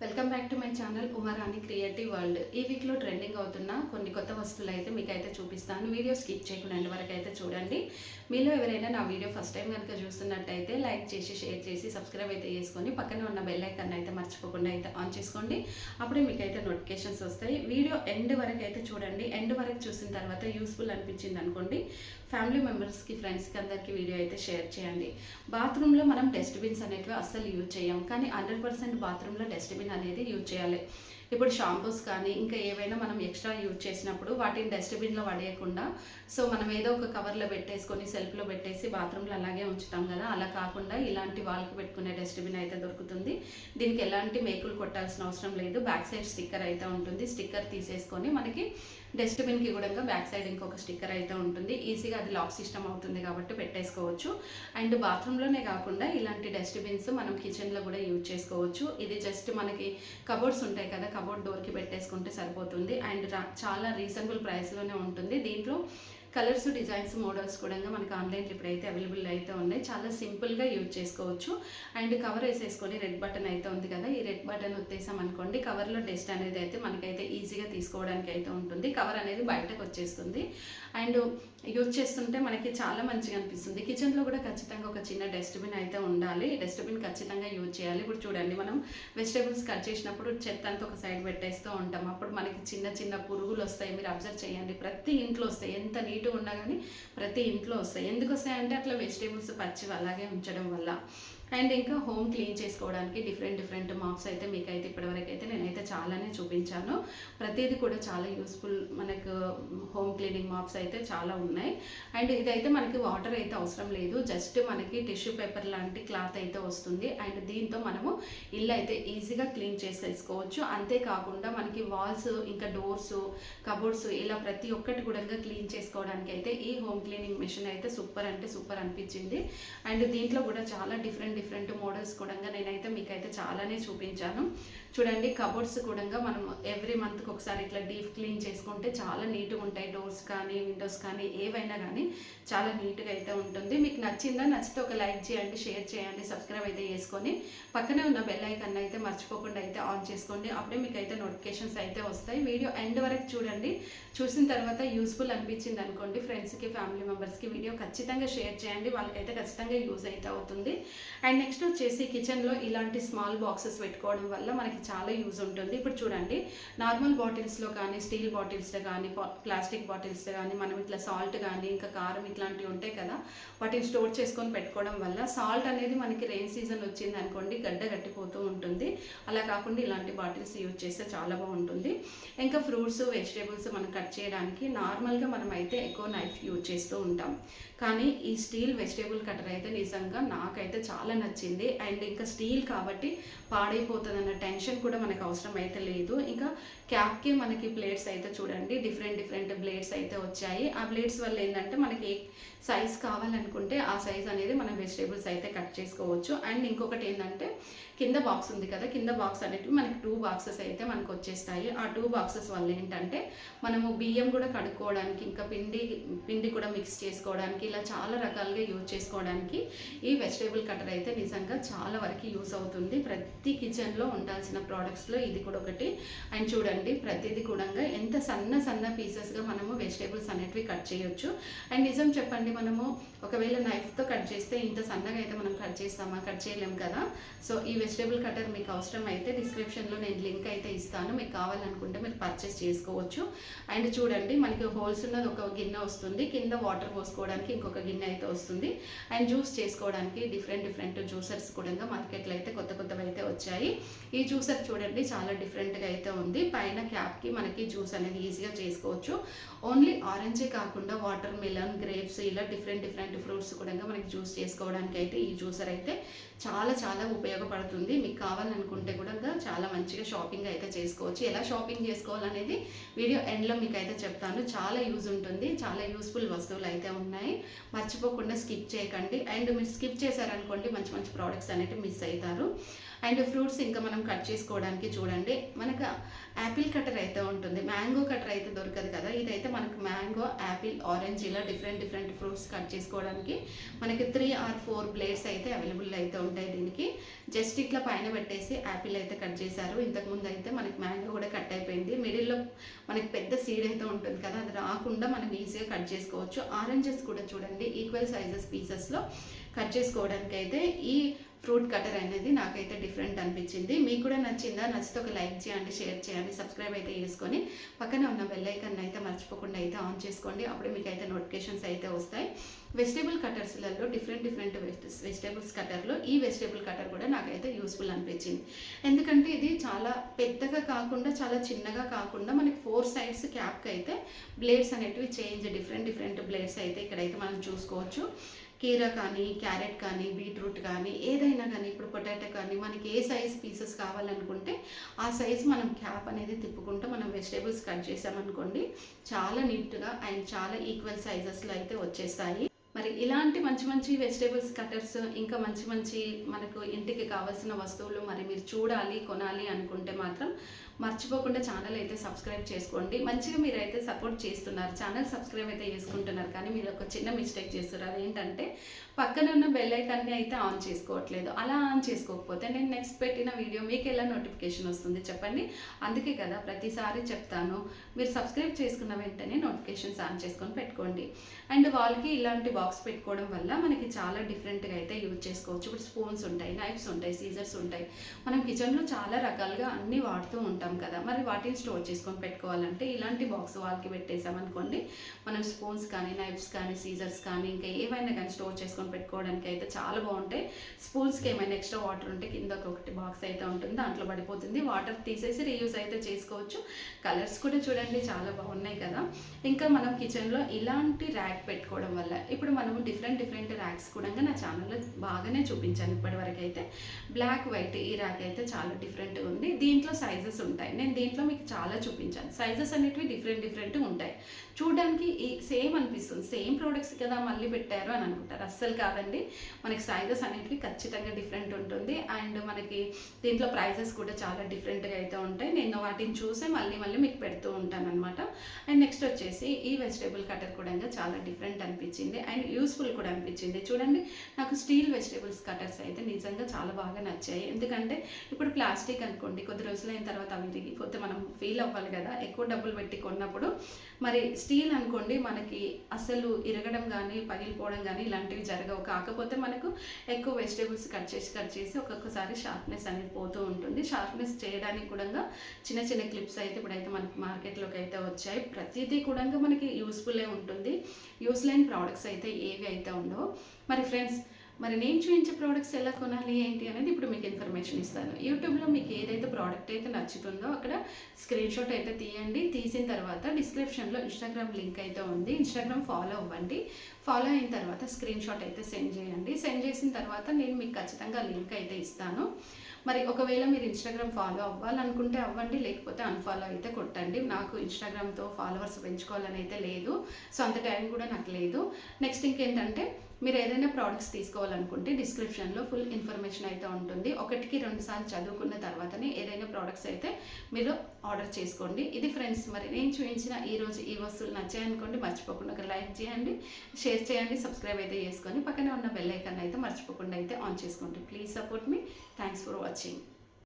Welcome back to my channel Umarani creative world. ఈ వీక్లో trending అవుతున్న కొన్ని కొత్త వస్తువులు అయితే మీకు అయితే చూపిస్తాను. వీడియో స్కిప్ చేయకుండా ఎండ్ వరకు అయితే చూడండి. మీలో ఎవరైనా నా వీడియో ఫస్ట్ టైం కనుక చూస్తున్నట్టయితే లైక్ చేసి షేర్ చేసి సబ్స్క్రైబ్ అయితే చేసుకొని పక్కనే ఉన్న బెల్ ఐకన్ అయితే మర్చిపోకుండా అయితే ఆన్ చేసుకోండి. అప్పుడే మీకు అయితే నోటిఫికేషన్స్ వస్తాయి. వీడియో ఎండ్ వరకు అయితే చూడండి. ఎండ్ వరకు చూసిన తర్వాత యూస్ఫుల్ అనిపించింది అనుకోండి. ఫ్యామిలీ మెంబర్స్కి ఫ్రెండ్స్కి అందరికీ వీడియో అయితే షేర్ చేయండి. బాత్రూంలో మనం డస్ట్బిన్స్ అనేటివి అస్సలు యూజ్ చేయం. కానీ హండ్రెడ్ పర్సెంట్ బాత్రూంలో డస్ట్బిన్ అనేది యూజ్ చేయాలి. ఇప్పుడు షాంపూస్ కానీ ఇంకా ఏవైనా మనం ఎక్స్ట్రా యూజ్ చేసినప్పుడు వాటిని డస్ట్బిన్లో పడేయకుండా సో మనం ఏదో ఒక కవర్లో పెట్టేసుకొని సెల్ఫ్లో పెట్టేసి బాత్రూంలో అలాగే ఉంచుతాం కదా. అలా కాకుండా ఇలాంటి వాళ్ళకి పెట్టుకునే డస్ట్బిన్ అయితే దొరుకుతుంది. దీనికి ఎలాంటి మేకులు కొట్టాల్సిన అవసరం లేదు. బ్యాక్ సైడ్ స్టిక్కర్ అయితే ఉంటుంది. స్టిక్కర్ తీసేసుకొని మనకి డస్ట్బిన్కి కూడా బ్యాక్ సైడ్ ఇంకొక స్టిక్కర్ అయితే ఉంటుంది. ఈజీగా అది లాక్ సిస్టమ్ అవుతుంది కాబట్టి పెట్టేసుకోవచ్చు. అండ్ బాత్రూంలోనే కాకుండా ఇలాంటి డస్ట్బిన్స్ మనం కిచెన్లో కూడా యూజ్ చేసుకోవచ్చు. ఇది జస్ట్ మనకి కబోర్డ్స్ ఉంటాయి కదా కబోర్డ్ డోర్కి పెట్టేసుకుంటే సరిపోతుంది. అండ్ చాలా రీజనబుల్ ప్రైస్లోనే ఉంటుంది. దీంట్లో కలర్స్ డిజైన్స్ మోడల్స్ కూడా మనకి ఆన్లైన్లో ఇప్పుడైతే అవైలబుల్ అయితే ఉన్నాయి. చాలా సింపుల్గా యూజ్ చేసుకోవచ్చు. అండ్ కవర్ వేసేసుకొని రెడ్ బటన్ అయితే ఉంది కదా ఈ రెడ్ బటన్ ఉత్తేసాం అనుకోండి కవర్లో డస్ట్ అనేది అయితే మనకైతే ఈజీగా తీసుకోవడానికి అయితే ఉంటుంది. కవర్ అనేది బయటకు వచ్చేస్తుంది. అండ్ యూజ్ చేస్తుంటే మనకి చాలా మంచిగా అనిపిస్తుంది. కిచెన్లో కూడా ఖచ్చితంగా ఒక చిన్న డస్ట్బిన్ అయితే ఉండాలి. డస్ట్బిన్ ఖచ్చితంగా యూజ్ చేయాలి. ఇప్పుడు చూడండి మనం వెజిటేబుల్స్ కట్ చేసినప్పుడు చెత్త అంతా ఒక సైడ్ పెట్టేస్తూ ఉంటాం. అప్పుడు మనకి చిన్న చిన్న పురుగులు వస్తాయి. మీరు అబ్జర్వ్ చేయండి ప్రతి ఇంట్లో వస్తాయి. ఎంత నీట్ ఉన్నా కానీ ప్రతి ఇంట్లో వస్తాయి. ఎందుకు వస్తాయంటే అట్లా వెజిటేబుల్స్ పచ్చివి అలాగే ఉంచడం వల్ల. అండ్ ఇంకా హోమ్ క్లీన్ చేసుకోవడానికి డిఫరెంట్ డిఫరెంట్ మాప్స్ అయితే మీకు అయితే ఇప్పటివరకు అయితే నేనైతే చాలానే చూపించాను. ప్రతిదీ కూడా చాలా యూస్ఫుల్ మనకు హోమ్ క్లీనింగ్ మాప్స్ అయితే చాలా ఉన్నాయి. అండ్ ఇదైతే మనకి వాటర్ అయితే అవసరం లేదు. జస్ట్ మనకి టిష్యూ పేపర్ లాంటి క్లాత్ అయితే వస్తుంది. అండ్ దీంతో మనము ఇల్లు అయితే ఈజీగా క్లీన్ చేసేసుకోవచ్చు. అంతేకాకుండా మనకి వాల్స్ ఇంకా డోర్స్ కబోర్డ్స్ ఇలా ప్రతి ఒక్కటి కూడా క్లీన్ చేసుకోవడానికి అయితే ఈ హోమ్ క్లీనింగ్ మిషన్ అయితే సూపర్ అంటే సూపర్ అనిపించింది. అండ్ దీంట్లో కూడా చాలా డిఫరెంట్ డిఫరెంట్ మోడల్స్ కూడా నేనైతే మీకైతే చాలానే చూపించాను. చూడండి కబోర్డ్స్ కూడా మనం ఎవ్రీ మంత్కి ఒకసారి ఇట్లా డీప్ క్లీన్ చేసుకుంటే చాలా నీట్గా ఉంటాయి. డోర్స్ కానీ విండోస్ కానీ ఏవైనా కానీ చాలా నీట్గా అయితే ఉంటుంది. మీకు నచ్చిందా నచ్చితే ఒక లైక్ చేయండి షేర్ చేయండి సబ్స్క్రైబ్ అయితే చేసుకొని పక్కనే ఉన్న బెల్ ఐకన్ అయితే మర్చిపోకుండా అయితే ఆన్ చేసుకోండి. అప్పుడే మీకు అయితే నోటిఫికేషన్స్ అయితే వస్తాయి. వీడియో ఎండ్ వరకు చూడండి. చూసిన తర్వాత యూస్ఫుల్ అనిపించింది అనుకోండి. ఫ్రెండ్స్కి ఫ్యామిలీ మెంబర్స్కి వీడియో ఖచ్చితంగా షేర్ చేయండి. వాళ్ళకైతే ఖచ్చితంగా యూజ్ అయితే అవుతుంది. అండ్ నెక్స్ట్ వచ్చేసి కిచెన్లో ఇలాంటి స్మాల్ బాక్సెస్ పెట్టుకోవడం వల్ల మనకి చాలా యూజ్ ఉంటుంది. ఇప్పుడు చూడండి నార్మల్ బాటిల్స్లో కానీ స్టీల్ బాటిల్స్లో కానీ ప్లాస్టిక్ బాటిల్స్లో కానీ మనం ఇట్లా సాల్ట్ కానీ ఇంకా కారం ఇట్లాంటివి ఉంటాయి కదా వాటిని స్టోర్ చేసుకొని పెట్టుకోవడం వల్ల సాల్ట్ అనేది మనకి రెయిన్ సీజన్ వచ్చింది అనుకోండి గడ్డ గట్టిపోతూ ఉంటుంది. అలా కాకుండా ఇలాంటి బాటిల్స్ యూజ్ చేస్తే చాలా బాగుంటుంది. ఇంకా ఫ్రూట్స్ వెజిటేబుల్స్ మనం కట్ చేయడానికి నార్మల్గా మనం అయితే ఎక్కువ నైఫ్ యూజ్ చేస్తూ ఉంటాం. కానీ ఈ స్టీల్ వెజిటేబుల్ కటర్ అయితే నిజంగా నాకైతే చాలా నచ్చింది. అండ్ ఇంకా స్టీల్ కాబట్టి పాడైపోతుంది అన్న టెన్షన్ కూడా మనకు అవసరం అయితే లేదు. ఇంకా క్యాప్కి మనకి ప్లేట్స్ అయితే చూడండి. డిఫరెంట్ డిఫరెంట్ బ్లేడ్స్ అయితే వచ్చాయి. ఆ బ్లేడ్స్ వల్ల ఏంటంటే మనకి సైజ్ కావాలనుకుంటే ఆ సైజ్ అనేది మనం వెజిటేబుల్స్ అయితే కట్ చేసుకోవచ్చు. అండ్ ఇంకొకటి ఏంటంటే కింద బాక్స్ ఉంది కదా కింద బాక్స్ అనేటివి మనకి టూ బాక్సెస్ అయితే మనకు వచ్చేస్తాయి. ఆ టూ బాక్సెస్ వల్ల ఏంటంటే మనము బియ్యం కూడా కడుక్కోవడానికి ఇంకా పిండి పిండి కూడా మిక్స్ చేసుకోవడానికి ఇలా చాలా రకాలుగా యూజ్ చేసుకోవడానికి ఈ వెజిటేబుల్ కటర్ అయితే నిజంగా చాలా వరకు యూస్ అవుతుంది. ప్రతి కిచెన్లో ఉండాల్సిన ప్రోడక్ట్స్లో ఇది కూడా ఒకటి. అండ్ చూడండి ప్రతిదీ కూడా ఎంత సన్న సన్న పీసెస్గా మనము వెజిటేబుల్స్ అనేటివి కట్ చేయొచ్చు. అండ్ నిజం చెప్పండి మనము ఒకవేళ నైఫ్తో కట్ చేస్తే ఇంత సన్నగా అయితే మనం కట్ చేస్తామా? కట్ చేయలేం కదా. సో ఈ వెజిటేబుల్ కటర్ మీకు అవసరం అయితే డిస్క్రిప్షన్లో నేను లింక్ అయితే ఇస్తాను. మీకు కావాలనుకుంటే మీరు పర్చేస్ చేసుకోవచ్చు. అండ్ చూడండి మనకి హోల్స్ ఉన్నది ఒక గిన్నె వస్తుంది. కింద వాటర్ పోసుకోవడానికి ఇంకొక గిన్నె అయితే వస్తుంది. అండ్ జ్యూస్ చేసుకోవడానికి డిఫరెంట్ డిఫరెంట్ జ్యూసర్స్ కూడా మార్కెట్లో అయితే కొత్త కొత్తవి అయితే వచ్చాయి. ఈ జ్యూసర్ చూడండి చాలా డిఫరెంట్గా అయితే ఉంది. పైన క్యాప్కి మనకి జ్యూస్ అనేది ఈజీగా చేసుకోవచ్చు. ఓన్లీ ఆరెంజే కాకుండా వాటర్ మిలన్ గ్రేప్స్ ఇలా డిఫరెంట్ డిఫరెంట్ ఫ్రూట్స్ కూడా మనకి జ్యూస్ చేసుకోవడానికి అయితే ఈ జ్యూసర్ అయితే చాలా చాలా ఉపయోగపడుతుంది. మీకు కావాలనుకుంటే కూడా చాలా మంచిగా షాపింగ్ అయితే చేసుకోవచ్చు. ఎలా షాపింగ్ చేసుకోవాలనేది వీడియో ఎండ్లో మీకు అయితే చెప్తాను. చాలా యూజ్ ఉంటుంది. చాలా యూస్ఫుల్ వస్తువులు అయితే ఉన్నాయి. మర్చిపోకుండా స్కిప్ చేయకండి. అండ్ మీరు స్కిప్ చేశారనుకోండి మంచి మంచి ప్రోడక్ట్స్ అనేవి మిస్ అవుతారు అండ్ ఫ్రూట్స్ ఇంకా మనం కట్ చేసుకోవడానికి చూడండి. మనకు యాపిల్ కటర్ అయితే ఉంటుంది. మ్యాంగో కటర్ అయితే దొరకదు కదా. ఇదైతే మనకు మ్యాంగో యాపిల్ ఆరెంజ్ ఇలా డిఫరెంట్ డిఫరెంట్ ఫ్రూట్స్ కట్ చేసుకోవడానికి మనకి త్రీ ఆర్ ఫోర్ బ్లేడ్స్ అయితే అవైలబుల్ అయితే ఉంటాయి దీనికి. జస్ట్ ఇట్లా పైన పెట్టేసి యాపిల్ అయితే కట్ చేశారు. ఇంతకుముందు అయితే మనకి మ్యాంగో కూడా కట్ అయిపోయింది. మిడిల్లో మనకి పెద్ద సీడ్ అయితే ఉంటుంది కదా అది రాకుండా మనం ఈజీగా కట్ చేసుకోవచ్చు. ఆరెంజెస్ కూడా చూడండి ఈక్వల్ సైజెస్ పీసెస్లో కట్ చేసుకోవడానికి అయితే ఈ ఫ్రూట్ కటర్ అనేది నాకైతే డిఫరెంట్ అనిపించింది. మీకు కూడా నచ్చిందా? నచ్చితే ఒక లైక్ చేయండి షేర్ చేయండి సబ్స్క్రైబ్ అయితే చేసుకొని పక్కనే ఉన్న బెల్ ఐకన్ అయితే మర్చిపోకుండా అయితే ఆన్ చేసుకోండి. అప్పుడు మీకు అయితే నోటిఫికేషన్స్ అయితే వస్తాయి. వెజిటేబుల్ కటర్స్లలో డిఫరెంట్ డిఫరెంట్ వెజిటేబుల్స్ కటర్లో ఈ వెజిటేబుల్ కటర్ కూడా నాకైతే యూస్ఫుల్ అనిపించింది. ఎందుకంటే ఇది చాలా పెద్దగా కాకుండా చాలా చిన్నగా కాకుండా మనకి ఫోర్ సైడ్స్ క్యాప్కి అయితే బ్లేడ్స్ అనేటివి చేంజ్ డిఫరెంట్ డిఫరెంట్ బ్లేడ్స్ అయితే ఇక్కడైతే మనం చూసుకోవచ్చు. కీరా కానీ క్యారెట్ కానీ బీట్రూట్ కానీ ఏదైనా కానీ ఇప్పుడు పొటాటో కానీ మనకి ఏ సైజ్ పీసెస్ కావాలనుకుంటే ఆ సైజ్ మనం క్యాప్ అనేది తిప్పుకుంటూ మనం వెజిటేబుల్స్ కట్ చేసామనుకోండి చాలా నీట్గా అండ్ చాలా ఈక్వల్ సైజెస్లో అయితే వచ్చేస్తాయి. మరి ఇలాంటి మంచి మంచి వెజిటేబుల్స్ కటర్స్ ఇంకా మంచి మంచి మనకు ఇంటికి కావాల్సిన వస్తువులు మరి మీరు చూడాలి కొనాలి అనుకుంటే మాత్రం మర్చిపోకుండా ఛానల్ అయితే సబ్స్క్రైబ్ చేసుకోండి. మంచిగా మీరు అయితే సపోర్ట్ చేస్తున్నారు. ఛానల్ సబ్స్క్రైబ్ అయితే చేసుకుంటున్నారు. కానీ మీరు ఒక చిన్న మిస్టేక్ చేస్తున్నారు. అదేంటంటే పక్కన ఉన్న బెల్ ఐకాన్ని అయితే ఆన్ చేసుకోవట్లేదు. అలా ఆన్ చేసుకోకపోతే నేను నెక్స్ట్ పెట్టిన వీడియో మీకు ఎలా నోటిఫికేషన్ వస్తుంది చెప్పండి. అందుకే కదా ప్రతిసారి చెప్తాను. మీరు సబ్స్క్రైబ్ చేసుకున్న వెంటనే నోటిఫికేషన్స్ ఆన్ చేసుకొని పెట్టుకోండి. అండ్ వాళ్ళకి ఇలాంటి బాక్స్ పెట్టుకోవడం వల్ల మనకి చాలా డిఫరెంట్గా అయితే యూజ్ చేసుకోవచ్చు. ఇప్పుడు స్పూన్స్ ఉంటాయి నైఫ్స్ ఉంటాయి సీజర్స్ ఉంటాయి. మనం కిచెన్లో చాలా రకాలుగా అన్నీ వాడుతూ ఉంటాం. కదా. మరి వాటిని స్టోర్ చేసుకొని పెట్టుకోవాలంటే ఇలాంటి బాక్స్ వాళ్ళకి పెట్టేసామనుకోండి మనం స్పూన్స్ కానీ నైఫ్స్ కానీ సీజర్స్ కానీ ఇంకా ఏవైనా కానీ స్టోర్ చేసుకొని పెట్టుకోవడానికి అయితే చాలా బాగుంటాయి. స్పూన్స్కి ఏమైనా ఎక్స్ట్రా వాటర్ ఉంటే కింద ఒకటి బాక్స్ అయితే ఉంటుంది దాంట్లో పడిపోతుంది. వాటర్ తీసేసి రీయూస్ అయితే చేసుకోవచ్చు. కలర్స్ కూడా చూడండి చాలా బాగున్నాయి కదా. ఇంకా మనం కిచెన్లో ఇలాంటి ర్యాక్ పెట్టుకోవడం వల్ల ఇప్పుడు మనము డిఫరెంట్ డిఫరెంట్ ర్యాక్స్ కూడా నా ఛానల్లో బాగానే చూపించాను ఇప్పటివరకు అయితే బ్లాక్ వైట్ ఈ ర్యాక్ అయితే చాలా డిఫరెంట్గా ఉంది. దీంట్లో సైజెస్ ఉంటాయి. నేను దీంట్లో మీకు చాలా చూపించాను. సైజెస్ అనేటివి డిఫరెంట్ డిఫరెంట్ ఉంటాయి. చూడడానికి ఈ సేమ్ అనిపిస్తుంది. సేమ్ ప్రోడక్ట్స్ కదా మళ్ళీ పెట్టారు అని అనుకుంటారు. అస్సలు కాదండి. మనకి సైజెస్ అనేటివి ఖచ్చితంగా డిఫరెంట్ ఉంటుంది. అండ్ మనకి దీంట్లో ప్రైజెస్ కూడా చాలా డిఫరెంట్గా అయితే ఉంటాయి. నేను వాటిని చూసే మళ్ళీ మళ్ళీ మీకు పెడుతూ ఉంటాను అనమాట అండ్ నెక్స్ట్ వచ్చేసి ఈ వెజిటేబుల్ కటర్ కూడా చాలా డిఫరెంట్ అనిపించింది. అండ్ యూస్ఫుల్ కూడా అనిపించింది. చూడండి నాకు స్టీల్ వెజిటేబుల్స్ కటర్స్ అయితే నిజంగా చాలా బాగా నచ్చాయి. ఎందుకంటే ఇప్పుడు ప్లాస్టిక్ అనుకోండి కొద్ది రోజులైన తర్వాత అవి తిరిగిపోతే మనం ఫీల్ అవ్వాలి కదా. ఎక్కువ డబ్బులు పెట్టి కొన్నప్పుడు. మరి స్టీల్ అనుకోండి మనకి అసలు ఇరగడం కానీ పగిలిపోవడం కానీ ఇలాంటివి జరగవు. కాకపోతే మనకు ఎక్కువ వెజిటేబుల్స్ కట్ చేసి కట్ చేసి ఒక్కొక్కసారి షార్ప్నెస్ అనేది పోతూ ఉంటుంది. షార్ప్నెస్ చేయడానికి కూడా చిన్న చిన్న క్లిప్స్ అయితే ఇప్పుడైతే మనకి మార్కెట్లోకి అయితే వచ్చాయి. ప్రతిదీ కూడా మనకి యూస్ఫుల్ ఉంటుంది. యూస్ లేని ప్రోడక్ట్స్ అయితే ఏవి అయితే ఉండవు. మరి ఫ్రెండ్స్ మరి నేను చూపించే ప్రోడక్ట్స్ ఎలా కొనాలి ఏంటి అనేది ఇప్పుడు మీకు ఇన్ఫర్మేషన్ ఇస్తాను. యూట్యూబ్లో మీకు ఏదైతే ప్రోడక్ట్ అయితే నచ్చుతుందో అక్కడ స్క్రీన్ షాట్ అయితే తీయండి. తీసిన తర్వాత డిస్క్రిప్షన్లో ఇన్స్టాగ్రామ్ లింక్ అయితే ఉంది. ఇన్స్టాగ్రామ్ ఫాలో అవ్వండి. ఫాలో అయిన తర్వాత స్క్రీన్ షాట్ అయితే సెండ్ చేయండి. సెండ్ చేసిన తర్వాత నేను మీకు ఖచ్చితంగా లింక్ అయితే ఇస్తాను. మరి ఒకవేళ మీరు ఇన్స్టాగ్రామ్ ఫాలో అవ్వాలనుకుంటే అవ్వండి లేకపోతే అన్ఫాలో అయితే కొట్టండి. నాకు ఇన్స్టాగ్రామ్తో ఫాలోవర్స్ పెంచుకోవాలని అయితే లేదు. సో అంత టైం కూడా నాకు లేదు. నెక్స్ట్ ఇంకేంటంటే మీరు ఏదైనా ప్రోడక్ట్స్ తీసుకోవాలనుకుంటే డిస్క్రిప్షన్లో ఫుల్ ఇన్ఫర్మేషన్ అయితే ఉంటుంది. ఒకటికి రెండు సార్లు చదువుకున్న తర్వాతనే ఏదైనా ప్రోడక్ట్స్ అయితే మీరు ఆర్డర్ చేసుకోండి. ఇది ఫ్రెండ్స్ మరి నేను చూపించిన ఈరోజు ఈ వస్తువులు నచ్చాయనుకోండి మర్చిపోకుండా ఒక లైక్ చేయండి షేర్ చేయండి సబ్స్క్రైబ్ అయితే చేసుకొని పక్కనే ఉన్న బెల్ ఐకాన్ అయితే మర్చిపోకుండా అయితే ఆన్ చేసుకోండి. ప్లీజ్ సపోర్ట్ మీ థ్యాంక్స్ ఫర్ వాచింగ్